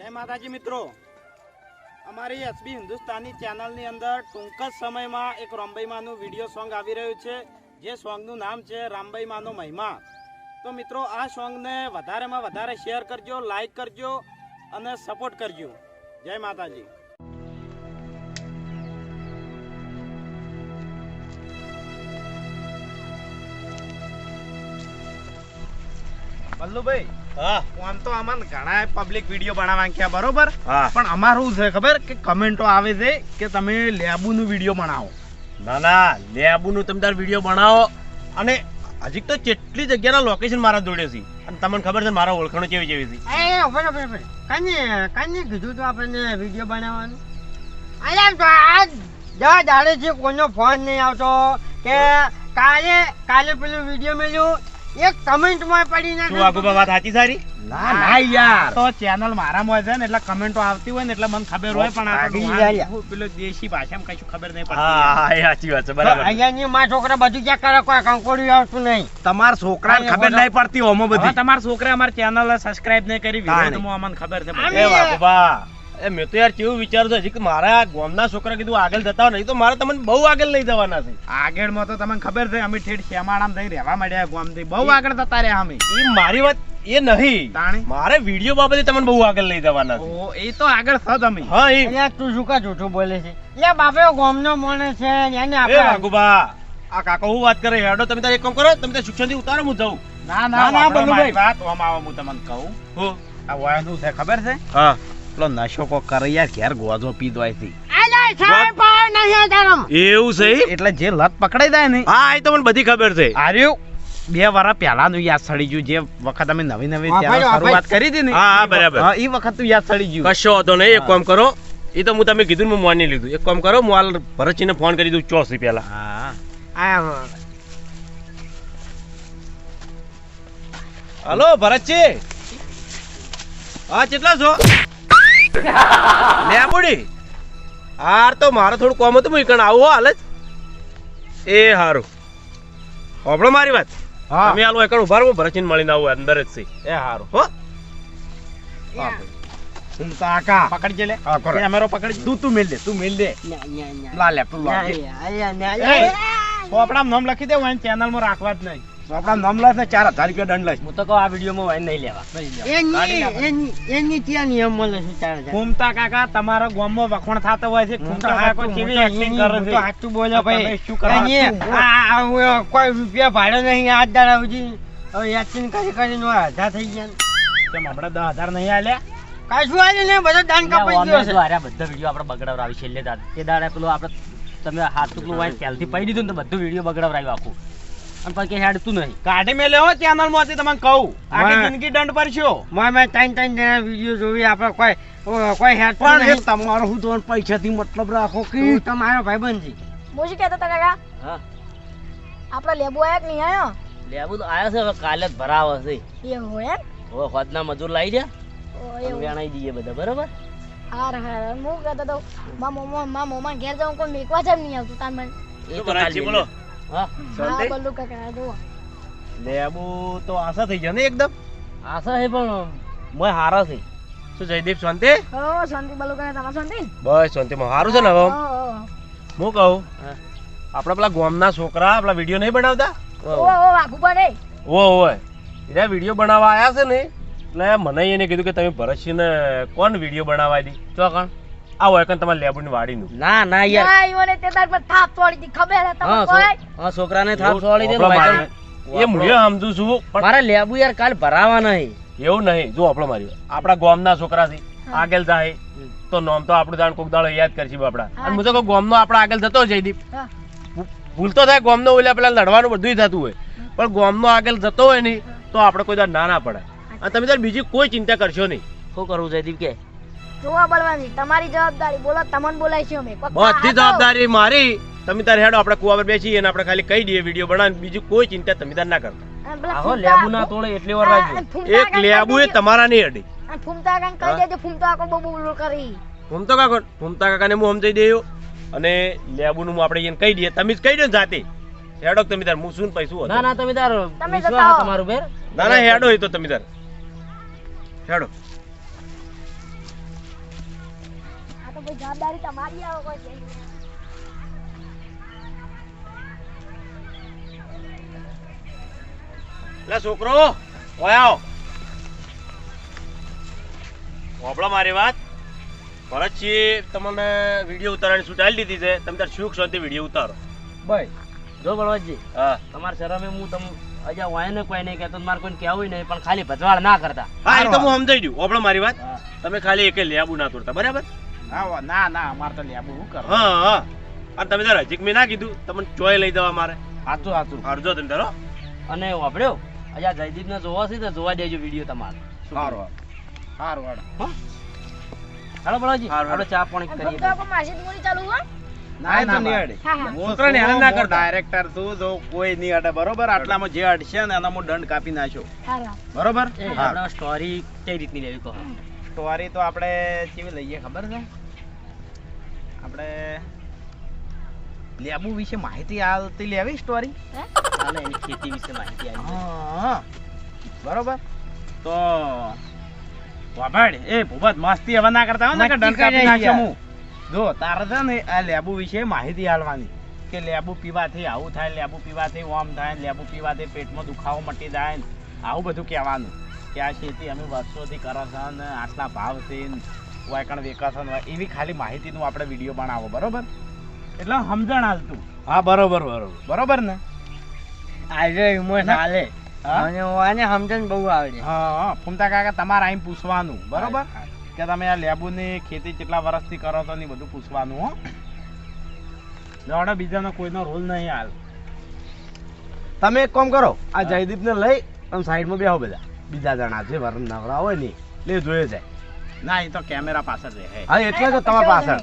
જય માતાજી મિત્રો. અમારી એસબી હિન્દુસ્તાની ચેનલની અંદર ટૂંક જ સમયમાં એક રામભાઈમાનું વીડિયો સોંગ આવી રહ્યું છે. જે સોંગનું નામ છે રામભાઈમાનો મહિમા. તો મિત્રો, આ સોંગને વધારેમાં વધારે શેર કરજો, લાઈક કરજો અને સપોર્ટ કરજો. જય માતાજી. બલ્લુભાઈ હા આમ તો આમાં ઘણા પબ્લિક વીડિયો બનાવવા ગયા બરોબર? પણ અમારું છે ખબર કે કમેન્ટો આવે છે કે તમે લેબુનું વીડિયો બનાવો? ના ના લેબુનું તમે તાર વીડિયો બનાવો. અને હજી તો કેટલી જગ્યાના લોકેશન મારા જોડે છે. અને તમને ખબર છે ને મારા ઓળખાણો કેવી કેવી છે? એ ઊભો રહો, કાને કાને કીધું તો આપણને વીડિયો બનાવવાનું. અલ્યા તો આ દાડે છે કોઈનો ફોન નહીં આવતો કે કાલે કાલે પેલું વીડિયો મેલ્યું એક કમેન્ટમાં પડી ના તું આગુ વાત સાચી સારી? ના ના યાર. તો ચેનલ મારામાં છે ને એટલે કમેન્ટો આવતી હોય ને એટલે મને ખબર હોય પણ આ તો પેલો દેશી ભાષામાં કશું ખબર નહીં પડતી. હા સાચી વાત છે બરાબર. અહીંયાની માં છોકરા બધું ક્યાં કરે કોઈ કંકોડી આવતું નહીં. તમારા છોકરાને ને ખબર નહીં પડતી હોમો બધી. તમાર છોકરા અમાર ચેનલ સબસ્ક્રાઇબ નહીં કરી કાંઈ વિરોધમાં મને ખબર છે એ વાઘુબા એ મેં તો યાર કેવું વિચારું છું હજી કે મારા ગામના છોકરા કીધું આગળ જતા હોય નહીં તો મારે તમને બહુ આગળ લઈ જવાના છે. આગળમાં તો તમને ખબર છે અમે ઠેઠ શ્યામાળામાં થઈ રહેવા માંડ્યા ગામથી. બહુ આગળ જતા રહ્યા અમે. એ મારી વાત એ નહીં. મારે વીડિયો બાબતે તમને બહુ આગળ લઈ જવાના છે. ઓ એ તો આગળ થત તમે હા એ યાર તું શું કા જૂઠું બોલે છે? એ બાપે ગામનો મોણે છે એને એ આપણે વાઘુબા આ કાકો હું વાત કરે? હેડો તમે તારે એક કામ કરો તમે તારે શિક્ષણથી ઉતારો હું જાઉં. ના ના, ના બનુ ભાઈ વાત ઓમ આવો હું તમને કહું. હું? આ વાયનું છે ખબર છે? હા. પેલો નશો કો કરે યાર ઘેર ગોજો પી દોયથી અલ્યા સાહેબ પાડ નહીં તારમ એવું છે એટલે જે લત પકડાઈ જાય ને હા એ તો મને બધી ખબર છે. આર્યું બે વાર પહેલાનું યાદ સડી ગયું. જે વખત અમે નવી નવી શરૂઆત કરી હતી ને હા, બરાબર. હા, ઈ વખત તું યાદ સડી ગયું. કશો હતો નહીં એક કામ કરો. એ તો હું તમે કીધું ને હું માની લીધું. એક કામ કરો હું હાલ ભરતજીને ફોન કરી દઉં ચોસી પહેલા. હલો ભરતજી. હા કેટલા છો? લેબુડી હાર તો મારે થોડું કોમ હતું હું કણ આવું હાલ જ. એ હારું. હોબળો મારી વાત. હા. તમે હાલો એકણ ઊભા રહો ભરચીન મળીને આવું અંદર જ સી એ હારું. હો. તું કાકા પકડજે લે. હા, કરો. કેમેરો પકડ તું તું મેલ દે તું મેલ દે. ન્યા, ન્યા, ન્યા. લા લે લા દે. ન્યા, એ, ન્યા. નામ લખી દે હું ચેનલમાં રાખવા જ નહીં. પોપડા નામ લખ ને ચાર હજાર રૂપિયા દંડ લઈશ. હું તો કહું આ વિડીયોમાં વાઈન નહીં લેવા. એની ત્યાં નિયમ મળે છે ચાર હજાર. ઘૂમતા કાકા તમારા ગામમાં વખોણ થતો હોય છે. ઘૂમતા કાકો કેવી એની- કરે છે? સાચું હાચું ભાઈ. શું કરે? કોઈ રૂપિયા ભાડે નહીં. આજ દાડા સુધી હવે એક્ટિંગ કરી કરીને હજાર થઈ ગયા. ને. કેમ હમણાં દસ હજાર નહીં આલ્યા? કશું આવ્યું નહીં? બધો દાન કપાઈ ગયો છે. બધા વીડિયો આપણે બગડાવરાવી છેલ્લે દાડે એ દાડે પેલું આપણે તમે હાથ ટુકલું વાઈન પહેલથી પડી દીધું ને બધું વીડિયો બગડાવરાવ્યું આખું. અને પછી કઈ હેડતું નહીં. કાઢી મેલે હો ચેનલમાંથી તમને કહું. આખી જિંદગી દંડ ભરશો. મેં મેં ત્રણ ત્રણ જણા વીડિયો જોઈ આપણે કોઈ કોઈ હેડ નહીં. તમારો હું તો પૈસાથી મતલબ રાખો કે? તમારો ભાઈબંધ. હું શું કહેતો કાકા? હા. આપડો લેબુ આયા કે નહીં આયો? લેબુ તો આવ્યો છે હવે કાલે જ ભરાવો છે. હોય મજૂર લાવી દે ઓ, અને વેણાઈ દઈએ બધા બરોબર? હાર હાર. હું કહેતો તો મા મોમો મા મોમા ઘેર જાઉં કોઈ મેકવા જ નહીં આવતું તાર મને એ તો બોલો. હા. હા બલ્લુ કાકા જુઓ. લેબુ તો આશા થઈ જાય ને એકદમ? આશા છે પણ મોય હારા છે. શું જયદીપ શાંતિ? હો શાંતિ બલ્લુ કાકા તમારે શાંતિ? બસ શાંતિમાં. સારું છે ને હવે? હો, હો. હું. કહું? હા. આપણા પેલા ગામના છોકરા આપણા વીડિયો નહીં બનાવતા? ઓ ઓ ઓય વીડિયો બનાવવા આવ્યા છે ને? એટલે મને એને કીધું કે તમે ભરતસિંહને કોણ વીડિયો બનાવવા દી? ચોકણ. આ હોય તમારે લેબુની વાડીનું. ના ના યાર. ના ઈવને તે તાર પર થાપ તોડી દી ખબર હે તમને કોઈ? હા છોકરાને થાપ સોળી દે ભાઈ એ મુએ સમજુ છું પણ મારા લેબુ યાર કાલ ભરાવા નહીં. એવું નહીં જો આપણો મારી. આપડા આપણા ગામના છોકરા છે આગળ જાય તો નોમ તો આપણું જાણ કોક દાડો યાદ કરશે આપડા હા. અને તો કહું ગામનો આપણા આગળ જતો જઈ જયદીપ. ભૂલ તો થાય ગામનો ઓલા પેલા લડવાનું બધું થતું હોય. પણ ગામનો આગળ જતો હોય નહીં તો આપણે કોઈ દાડ ના ના પડે. અને તમે તાર બીજી કોઈ ચિંતા કરશો નહીં. શું કરવું જયદીપ કે? જોવા બળવાની તમારી જવાબદારી બોલો તમને બોલાય અમે. બધી જવાબદારી મારી. તમે તારે હેડો આપણે કુવા પર બેસી અને આપણે ખાલી કહી દઈએ વીડિયો બનાવીને બીજું કોઈ ચિંતા તમે તાર ના કરતા. આહો લેબુ ના તોડે એટલી વાર રાખજો. એક લેબુ એ તમારા નહીં અડી. અને ફૂમતા કાકા કહી દેજો ફૂમતા કાકો બહુ બોલ કરી. ઘૂમતો કાકો ઘૂમતા કાકાને હું સમજાઈ દેયો. અને લેબુ નું આપણે એને કહી દઈએ. તમે જ કહી દો ને જાતે. હેડો તમે તાર હું શું પૈસું ના ના તમે તાર તમે જતા તમારું બેર ના ના હેડો એ તો તમે તાર. હેડો. તો જવાબદારી તમારી આવે કોઈ છે લે છોકરો ઓયાઓ આવો. મારી વાત. ભરતજી તમને વીડિયો ઉતારવાની સુટાઈ દીધી છે? તમે તાર સુખ શાંતિ વીડિયો ઉતારો. ભાઈ જો બળવતજી હા. તમારા શરમે હું તમ અજા વાય ને કોઈ નહીં કહેતો મારે કોઈ કહેવું નહીં પણ ખાલી ભજવાડ ના કરતા. હા એ તો હું સમજાઈ દઉં હોભળો મારી વાત. તમે ખાલી એકે લેબુ ના તોડતા બરાબર? વા, ના ના અમારે તો લેબુ શું કરો? હા હા. અને તમે તાર હજીક મેં ના કીધું તમને ચોય લઈ દેવા મારે. સાચું સાચું હરજો તમે તારો અને વાપર્યો? અજા જયદીપ ને જોવા છે તો જોવા દેજો વીડિયો તમારો. સારો સારું હાલો. હાલો બળાજી આપણે ચા પાણી કરીએ. આપણે માસી જ ચાલુ હો ના ના નહીં અડે. છોકરાને હેરાન ના. ડાયરેક્ટર તું જો કોઈ નહીં અડે બરોબર? આટલામાં જે અડશે ને એનામાં દંડ કાપી નાખ્યો. બરોબર? આપણે સ્ટોરી કઈ રીતની લેવી કહો? સ્ટોરી તો આપણે કેવી લઈએ ખબર છે? આપણે લેબુ વિશે માહિતી આવતી લેવી સ્ટોરી ચાલે એની ખેતી વિશે માહિતી આવી બરોબર. તો વાભાડ એ ભૂપત મસ્તી હવે ના કરતા હોય ને કે મસ્તી દંડ કાપી નાખ્યો હું. જો તારે છે ને આ લેબુ વિશે માહિતી આલવાની. કે લેબુ પીવાથી આવું થાય લેબુ પીવાથી ઓમ થાય લેબુ પીવાથી પેટમાં દુખાવો મટી જાય આવું બધું કહેવાનું. કે આ ખેતી અમે વર્ષોથી કરો છો ને આટલા ભાવ છે વાયકણ વિકાસન હોય એવી ખાલી માહિતીનું આપણે વીડિયો બનાવો બરોબર? એટલે સમજણ હાલતું હા બરોબર બરોબર. બરોબર ને? આજે હિંમત હાલે અને આને સમજણ બહુ આવડે. હા હા. ફૂમતા કાકા તમારે અહીં પૂછવાનું બરોબર? કે તમે આ લેબુની ખેતી કેટલા વર્ષથી કરો છો ને બધું પૂછવાનું હો. જોડે બીજાનો કોઈનો રોલ નહીં હાલ. તમે એક કામ કરો આ જયદીપને જયદીપ ને લઈ અને સાઈડમાં બેહો બધા. બીજા જણા છે વરણ નવરા હોય ને લે જોયે જાય. ના એ તો કેમેરા પાછળ રહે. હા. એટલે તો તમારા પાછળ.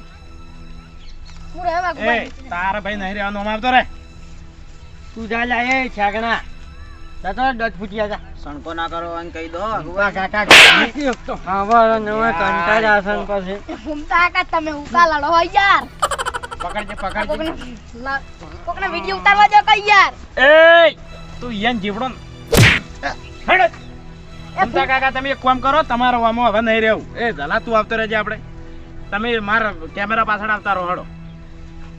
હું રહેવા એ તારે ભાઈ નહીં રહેવાનો અમાર તો રે તું જા લે એ છાગણા. તાતો ડટ ફૂટ્યા જા. સણકો ના કરો અને કહી દો ઊભા કાકા નથી તો? હા બરો નવા કંટાળ આસન પાસે ઘૂમતા કા તમે ઉકા લડો હોય યાર. પકડજે પકડજે. કોકને વિડિયો ઉતારવા જો કઈ યાર. એ તું યન જીવડો. હેડ. ફૂમતા કાકા તમે એક કામ કરો તમારો વામો હવે નહીં રહેવું. એ જલા તું આવતો રહેજે આપણે. તમે મારા કેમેરા પાછળ આવતા રહો હડો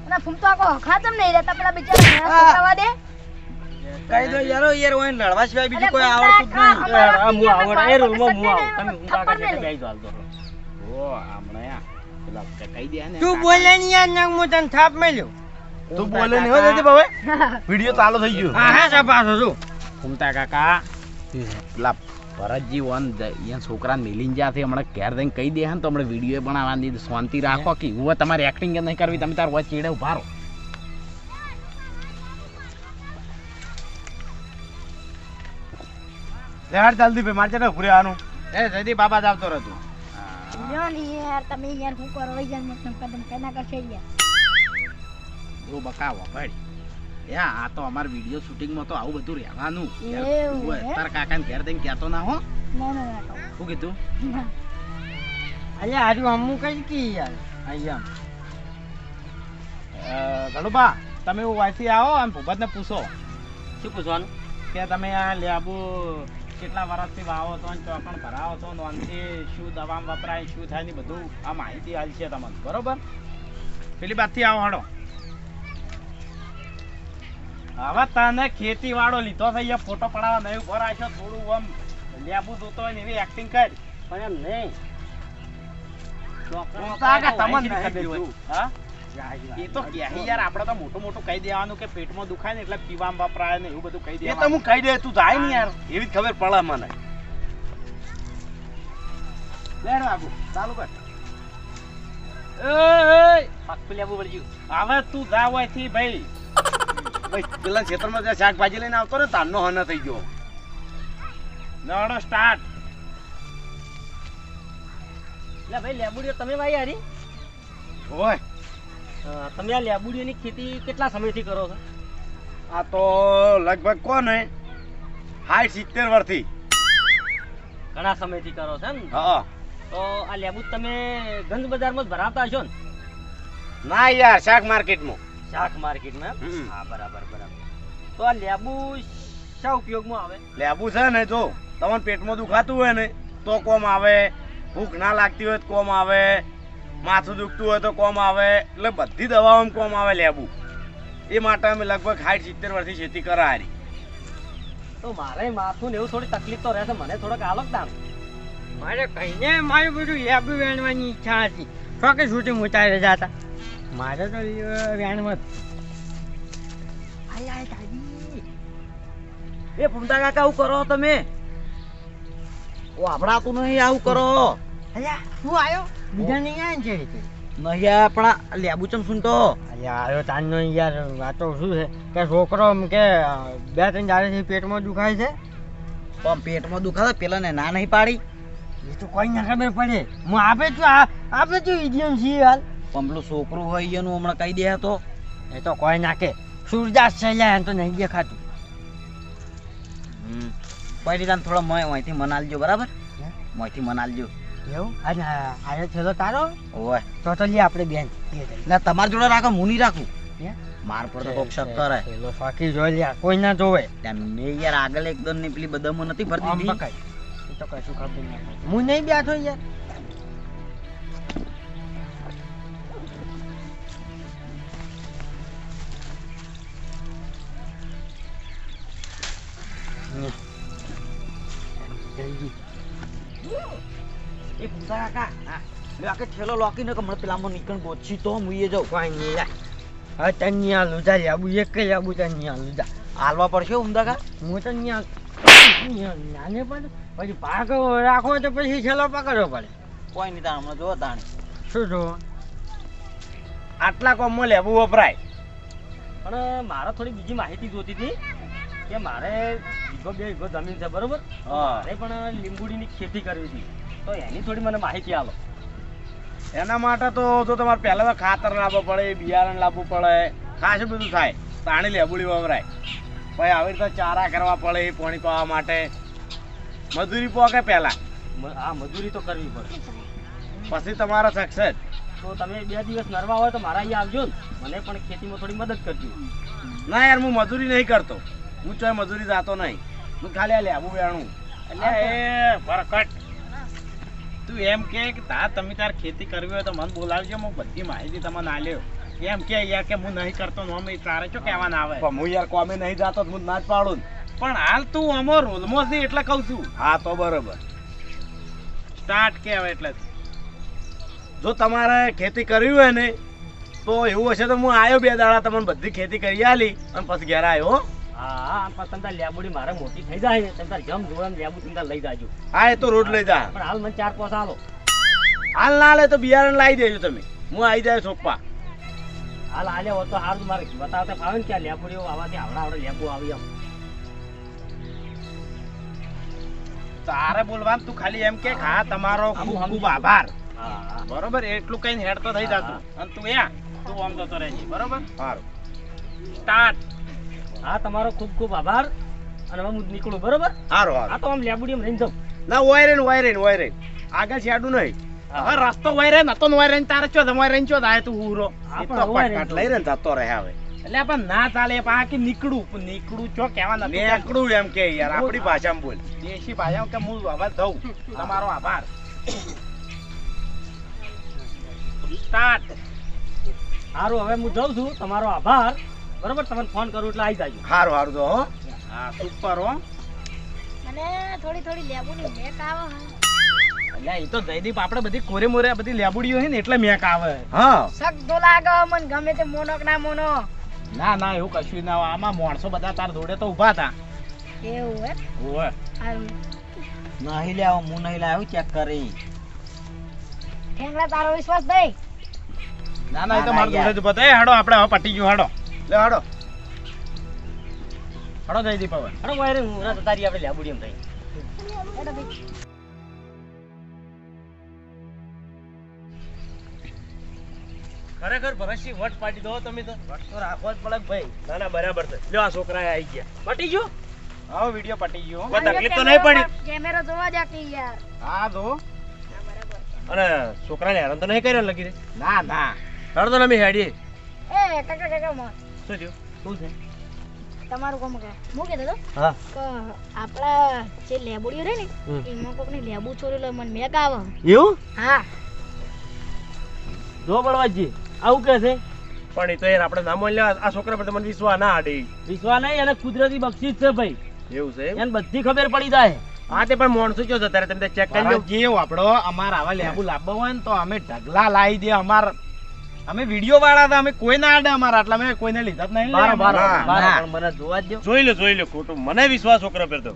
અને ફૂમતો આકો ખાતમ નહીં રહેતા? પેલા બિચારા કરવા દે. કઈ દો યારો યાર ઓય લડવા સિવાય બીજું કોઈ આવડતું જ નહીં. આ હું આવડ. એ રૂમ રોલમાં હું આવ તમે હું કાકા મેલે. બેહી જાલ દો ઓ હમણાં આ પેલા કઈ દે ને. તું બોલે ને યાર નંગ મુ તન થાપ મેલ્યો. તું બોલે નહીં હો દેજે હવે વિડિયો ચાલુ થઈ ગયો. હા હા સપાસો છું ફૂમતા કાકા. પેલા ભરતજી વન અહીંયા છોકરાને મિલીને જ્યાંથી હમણાં ઘેર દઈને કહી દે ને તો હમણાં વીડિયો બનાવવાની દીધી શાંતિ રાખો કે હું તમારે એક્ટિંગ નહીં કરવી તમે તાર વચ્ચે ચીડે ઉભારો રહો. જલ્દી ભાઈ મારે ને ઉભરે આનું એ જલ્દી બાબા જ આવતો રહેતો યાર તમે યાર હું કરો? યાર મત કદમ કેના કરશે યાર. બહુ બકાવો ભાઈ. યા આ તો અમાર વીડિયો શૂટિંગમાં તો આવું બધું રહેવાનું? તારા કાકાને ઘેર જઈને કહેતો ના હો. શું કીધું? અહીંયા અલ્યા હારું અમુક કઈ કી યાર? અહીંયા ગણુબા તમે વાંચી આવો અને ભૂપતને પૂછો. શું પૂછવાનું? કે તમે આ લેબુ કેટલા વર્ષથી વાવો છો ને ચોપણ ભરાવો છો ને શું દવામાં વપરાય શું થાય ને બધું આ માહિતી હાલ છે તમને. બરોબર? પેલી બાદથી આવો હડો હવે તને ખેતી વાળો લીધો છે અહીંયા ફોટો પડાવવા નહીં ઊભો રાખ્યો થોડું આમ લેબુ જોતો હોય ને એવી એક્ટિંગ કર. પણ એમ નહીં? એ તો યાર આપણે તો મોટું મોટું કહી દેવાનું કે પેટમાં દુખાય ને એટલે પીવામાં વપરાય ને એવું બધું કહી એ તો હું કહી દે તું જાય ને યાર. એવી ખબર પડે મને. લેડ બાબુ ચાલુ કર. પાક્કું લેવું પડ્યું હવે તું જા હોયથી ભાઈ ભાઈ. પેલા ખેતરમાં જ્યાં શાકભાજી લઈને આવતો ને તારનો હન થઈ ગયો. નડો સ્ટાર્ટ લે ભાઈ લેબુડીઓ તમે ભાઈ હારી ઓય. તમે આ લેબુડીઓની ખેતી કેટલા સમયથી કરો છો? આ તો લગભગ કોને? સાઠ સિત્તેર વર્ષથી. ઘણા સમયથી કરો છો એમ? હા. તો આ લેબુ તમે ગંજ બજારમાં જ ભરાવતા હશો ને? ના યાર શાક માર્કેટમાં. શાક માર્કેટમાં? હા બરાબર બરાબર. તો આ લેબુ શા ઉપયોગમાં આવે? લેબુ છે ને જો તમને પેટમાં દુખાતું હોય ને તો કોમ આવે. ભૂખ ના લાગતી હોય તો કોમ આવે. માથું દુખતું હોય તો કોમ આવે. એટલે બધી દવાઓમાં કોમ આવે લેબુ. એ માટે અમે લગભગ સાઠ સિત્તેર વર્ષથી ખેતી કરાવી તો મારે માથું ને એવું થોડી તકલીફ તો રહેશે મને થોડોક આલોક દામ મારે કહીને મારું બધું લેબુ વેણવાની ઈચ્છા હતી. તો કે શૂટિંગ રહ્યા જતા મારે તો વેણમાં આય આય દાદી. એ ફૂમતા કાકા આવું કરો તમે. વાપરાતું નહીં આવું કરો. અલ્યા તું આવ્યો બીજા નહીં આવ્યા છે રીતે? નહીં આપણા. લેબુ ચમ સુનતો અલ્યા આવ્યો તાનનો યાર આ તો શું છે? કે છોકરો એમ કે બે ત્રણ દાડેથી પેટમાં દુખાય છે. પણ પેટમાં દુખાવે પેલા ને ના નહીં પાડી. એ તો કોઈ ના ખબર પડે. હું આપે છું આપે છું ઇડિયમ છીએ હાલ. પણ પેલું છોકરું હોય એનું હમણાં કહી દે તો. એ તો કોઈ નાખે સૂરદાસ લ્યા એમ તો નહીં દેખાતું. કોઈ રીતે થોડો મય અહીંથી મનાલજો બરાબર? મોયથી મનાલજો. એવું? અને આ- આયો છેલ્લો તારો? ઓય. તો તો લે આપણે બેન. ના તમારી જોડે રાખો હું નહીં રાખું માર પર તો કોક શક કરે. પેલો ફાકી જોઈ લ્યા કોઈ ના જોવે. મેં યાર આગળ એકદમની પેલી બદમો નથી ભરતી આમ? તો કશું ખબર નહીં. હું નહીં બેઠો યાર. કાકા લે આકે ઠેલો લોકીને કે મને પેલામાં નીકળ ગોછી તો હું એ જાઉં. કોઈ નહીં યાર હવે તને ન્યા લુજા આબુ એક જ આબુ તને ન્યા લુજા હાલવા પડશે ઉમદા કા? હું તો ન્યા નાને પણ પછી પાક રાખવો તો પછી છેલ્લો પકડવો પડે. કોઈ નહીં તાણ હમણાં જો તાણ. શું જો આટલા કોમમાં લેવું વપરાય. પણ મારે થોડી બીજી માહિતી જોતી હતી કે મારે વીઘો બે વીઘો જમીન છે બરોબર? હા. મારે પણ લીંબુડીની ખેતી કરવી હતી. તો એની થોડી મને માહિતી આપો એના માટે તો જો તમારે પહેલા તો ખાતર લાવવું પડે બિયારણ લાવવું પડે ખાસું બધું થાય. પાણી લેબુડી વવરાય. પછી આવી રીતે ચારા કરવા પડે પાણી પાવા માટે. મજૂરી પોકે પહેલાં. આ મજૂરી તો કરવી પડે. પછી તમારો સક્સેસ તો તમે બે દિવસ નરવા હોય તો મારા અહીંયા આવજો ને. મને પણ ખેતીમાં થોડી મદદ કરજો. ના યાર હું મજૂરી નહીં કરતો. હું ચોય મજૂરી જાતો નહીં. હું ખાલી આ લેબુ વેણું. એટલે એ ફરકટ તું એમ કે કે તા તમે તાર ખેતી કરવી હોય તો મને બોલાવજો હું બધી માહિતી તમને આલ્યો એમ કે યાર કે હું નહીં કરતો ને અમે તારે શું કહેવા ના આવે હું યાર કોમે નહીં જાતો હું ના જ પાડું પણ હાલ તું અમો રોલમાં છે એટલે કહું છું. હા તો બરોબર. સ્ટાર્ટ કહેવાય એટલે. જો તમારે ખેતી કરવી હોય ને તો એવું હશે તો હું આવ્યો બે દાડા તમને બધી ખેતી કરી આલી અને પછી ઘેર આવ્યો હો. હા હા પણ તમે લેબુડી મારે મોટી થઈ જાય ને તમે જમ જોડે લેબુ તમે લઈ જાજો. હા એ તો રોડ લઈ જા. પણ હાલ મને ચાર પોસ આલો. હાલ ના લે તો બિયારણ લાવી દેજો તમે. હું આવી જાય સોપા હાલ આલે હોત તો હાલ મારે બતાવતા ફાવે ને કે લેબુડીઓ આવાથી આવડા આવડે લેબુ આવી આમ તારે બોલવાનું તું ખાલી એમ કે હા તમારો ખૂબ ખૂબ આભાર. હા હા. બરોબર એટલું કઈ હેડ તો થઈ જતું. અને તું યા તું આમ જતો રહેજે. બરોબર? સારું સ્ટાર્ટ. હા તમારો ખૂબ ખૂબ આભાર. અને હું નીકળું બરોબર? હારો હારો. આ તો આમ લેબુડી રહીને જાઉં. ના વાયરે ને વાયરે ને વાયરે આગળ છેડું નહીં. હા. રસ્તો વાયરે નતો ને વાયરે ને તારે ચો વાયરે ચો આય તું હુરો. તો હવે લઈ રે જતો રહે હવે. એટલે પણ ના ચાલે પા કે નીકળું નીકળું ચો કેવા નથી નીકળું એમ કે યાર આપણી ભાષામાં બોલ. દેશી ભાષામાં કે હું હવે દઉં. તમારો આભાર. સ્ટાર્ટ. સારું હવે હું જઉં છું. તમારો આભાર. બરોબર તમને ફોન કરું એટલે આવી જાજો. હારું હારું તો હો. હા સુપર હો. મને થોડી થોડી લેબુની મેક આવે. એ તો જયદીપ આપણે બધી કોરે મોરે બધી લેબુડીઓ હે ને એટલે મેક આવે. હા. સક તો લાગે મને ગમે તે મોનોક ના મોનો. ના ના એવું કશું ના. આમાં માણસો બધા તાર જોડે તો ઊભા હતા. એવું હે? ઓય. નહીં લેવો હું નહીં ચેક કરી. ઠેંગડા તારો વિશ્વાસ નહીં? ના ના એ તો મારા ના, જોડે જ ઊભા હતા. આપણે હવે પટી ગયું હાડો. લે હાડો. હાડો જયદીપ હવે હાડો વાયરે હું ના તારી આપણે લેબુડી એમ થઈ. ભઈ. ખરેખર ભરતસિંહ વટ પાટી દો તમે તો. તો રાખવો જ પડે ભાઈ. ના ના બરાબર છે. લ્યો આ છોકરા આવી ગયા. પટી ગયો? હા વીડિયો પટી ગયો. કોઈ ના, તકલીફ તો નહીં પડી? કેમેરો જોવા જા કે યાર. હા હા, અને છોકરાને હેરાન તો નહીં કર્યો લગી રે ના ના. હાડો તો નમી હેડી. એ કાકા કાકા મોં. શું થયું? શું છે? તમારું કોમ કે હું કહેતો હતો હા. કે આપણા જે લેબુડીઓ રહે ને. એમાં કોકની લેબુ ચોરી લે મને મેક આવે. એવું? હા. જો બળવાજી આવું કે છે? પણ એ તો યાર આપણે ના લેવા આ છોકરા પર તમને વિશ્વાસ ના આડે વિશ્વા નહીં અને કુદરતી બક્ષિસ છે ભાઈ. એવું છે એને બધી ખબર પડી જાય. હા તે પણ માણસો કયો છો? ત્યારે તમે ચેક કરી લો. જે આપણો અમાર આવા લેબુ લાવવા હોય ને તો અમે ઢગલા લાવી દે અમાર અમે વીડિયો વાળા હતા અમે કોઈ ના આડે અમારા આટલા અમે કોઈને લીધા જ નહીં. બારો બારો. પણ મને જોવા દો જોઈ લો જોઈ લો ખોટું. મને વિશ્વાસ છોકરા પર તો.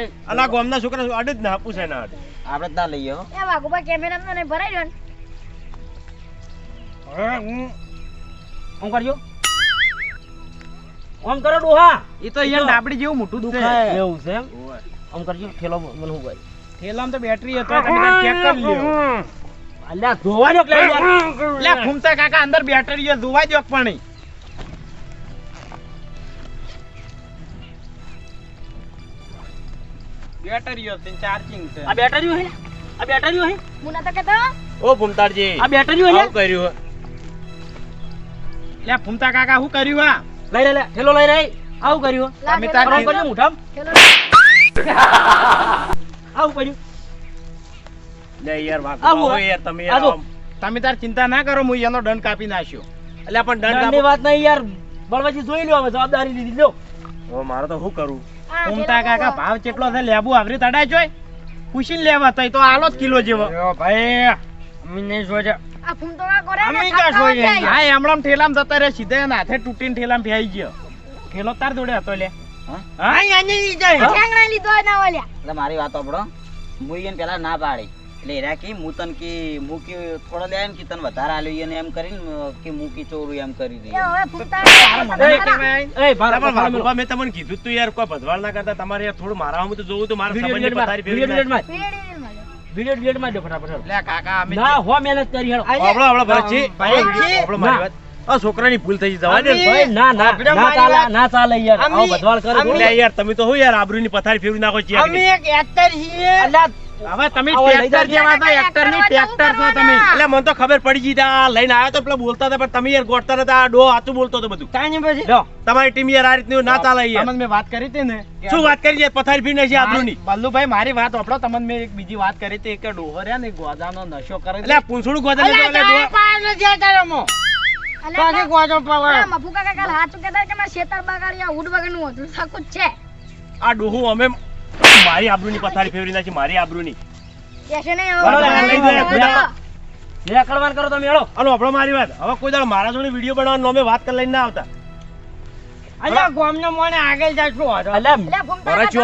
એ અને આ છોકરા આડે જ ના પૂછે ના આડે. આપણે ના લઈએ હો એ વાઘુબા કેમેરા મને ભરાઈ ને. હવે હું આમ કરજો? આમ કરો ડોહા. એ તો અહીંયા ડાબડી જેવું મોટું છે એવું છે એમ? આમ કરજો થેલો મને હું ભાઈ. થેલામાં તો બેટરી હતો તમે ચેક કરી લ્યો. અલ્યા જોવા દો લે ફૂમતા કાકા અંદર બેટરી છે જોવા દો પણ. બેટરીઓ છે ચાર્જિંગ છે. આ બેટરીઓ હે? આ બેટરીઓ હે? હું નતો કેતો ઓ ભૂમતાડજી આ બેટરીઓ હે? કર્યું લે ફૂમતા કાકા શું કર્યું આ? લઈ લે લે ઠેલો લઈ રહી આવું કર્યું તમે તાર આવું કર્યું. લે યાર વાગ આવું આવો હે? યાર તમે યાર તમે તાર ચિંતા ના કરો હું એનો દંડ કાપી નાખ્યો. એટલે પણ દંડ દંડની વાત નહીં યાર બળવાજી જોઈ લ્યો હવે જવાબદારી લીધી લ્યો. હવે મારે તો શું કરું? ઉમતા કાકા ભાવ કેટલો છે લેબુ આવરી તડાય જોય પૂછીને લેવા તો તો આલો જ કિલો જેવો. ભાઈ અમે નહીં જોજે. આ ફૂમતો કા કરે અમે કા જોઈએ? હા હમણાં ઠેલામ જતા રહે સીધે ના હાથે તૂટીને ઠેલામ ફેઈ ગયો. ઠેલો તાર જોડે હતો લે. હા? આની નહીં જાય ઠેંગણા લીધો ના ઓલ્યા એટલે મારી વાત સાંભળો. હું પેલા ના પાડી. એટલે એરા કી હું તન કે મૂકી થોડો લે એમ કે તન વધારે આલ્યો એને એમ કરીને કે મૂકી ચોરું એમ કરી કહેવાય. એ ભાર મેં તમને કીધું તું યાર કોઈ ભદવાળ ના કરતા. તમારે યાર થોડું મારા હું તો જોવું તો મારા સંબંધ પથારી વિડિયો માર પીડી માર્યો. વિડિયો ડિલીટ દો ફટાફટ લે કાકા અમે ના હો મહેનત કરી હેડો આપણો આપણો ભરતજી, ભાઈ, આપણો મારી વાત. આ છોકરાની ભૂલ થઈ જવા દે ભાઈ ના ના ના ચાલે ના ચાલે યાર. આવો ભદવાળ કરે યાર તમે તો હો યાર આબરૂની પથારી ફેરવી નાખો છો અમે એક એક્ટર છીએ. અલ્યા હવે તમે ટ્રેક્ટર જેવા હતા એક્ટરની ટ્રેક્ટર છો તમે. એટલે મને તો ખબર પડી ગઈ તા લઈને આવ્યો તો પેલા બોલતા હતા પણ તમે યાર ગોઠતા નતા આ ડો હાચું બોલતો હતો બધું. કાંઈ પછી. લ્યો, તમારી ટીમ યાર આ રીતની ના ચાલે યાર. તમને મેં વાત કરી હતી ને શું વાત કરી છે પથારી બલ્લુભાઈ મારી વાત આપડો તમને મેં એક બીજી વાત કરી હતી કે ડોહર્યા ને ગોદાનો નશો કરે એટલે પૂંછડું ગોદા અલ્યા, એટલે તારે ડો- પાડે નથી આ તારામાં. ગોજો પાડે. આ કાકા કાલ કે મારા શેતર બગાડ્યા ઉડ વગરનું હતું સાકું છે. આ ડોહું અમે મારી આબરૂની પથારી ફેરવી નાખી મારી કરો તમે હેડો આપણો મારી વાત. હવે કોઈ દાડો મારા જોડે વીડિયો બનાવવાનો અમે વાત કરી લઈને ના આવતા. અલ્યા, ગામનો મોણે આગળ અલ્યા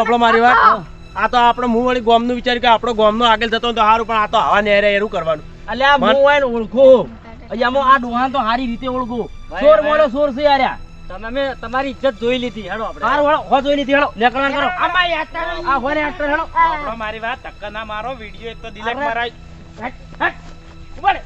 આપણો મારી વાત. ખાઓ. આ તો આપણે મું વળી ગોમનું વિચાર કે આપણો ગોમનો આગળ જતો હોય તો સારું પણ આ તો હવા નેરે એરું કરવાનું. અલ્યા એને ઓળખું. અહીંયામાં આ ડોહા તો સારી રીતે ઓળખું. સોર મોડો સોર છે યાર તમે તમારી ઇજ્જત જોઈ લીધી હેડો આપણે. હાર વાળો હો જોઈ લીધી હેડો નિરાકરણ કરો. આમાં એક્ટર આ હોને એક્ટર હેડો. આપણો મારી વાત ધક્કા ના મારો વિડિયો એક તો દિલેક. મરાય હટ,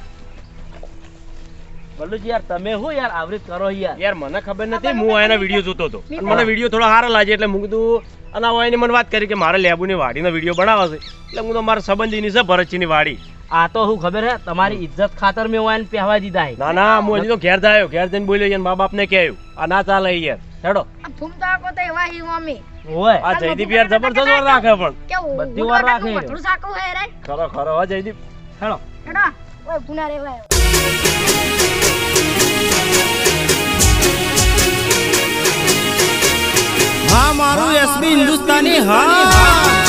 બલ્લુજી યાર તમે હું યાર આવરી કરો યાર? યાર મને ખબર નથી હું એના વીડિયો જોતો હતો. અને મને વીડિયો થોડો સારો લાગે એટલે હું કીધું અને આ એને મને વાત કરી કે મારે લેબુની વાડીનો વીડિયો બનાવવા છે. એટલે હું તો મારા સંબંધીની છે ભરતજીની વાડી. આ તો શું ખબર હે? તમારી ઇજ્જત ખાતર મેં વાયન પહેવા દીધા હે. ના ના હું હજી તો ઘેર જાયો ઘેર જઈને બોલ્યો યાર મા બાપને કહ્યું. આ ના ચાલે યાર હેડો. ફૂમતા કો તો એવા હી મમ્મી. ઓય. આ જયદીપ યાર જબરદસ્ત વાર રાખે પણ. બધી વાર રાખે. થોડું સાકું હે રે? ખરો ખરો હો જયદીપ. હેડો. હેડો. ઓય પુના રેવાય હા મારું એસબી હિન્દુસ્તાની હા.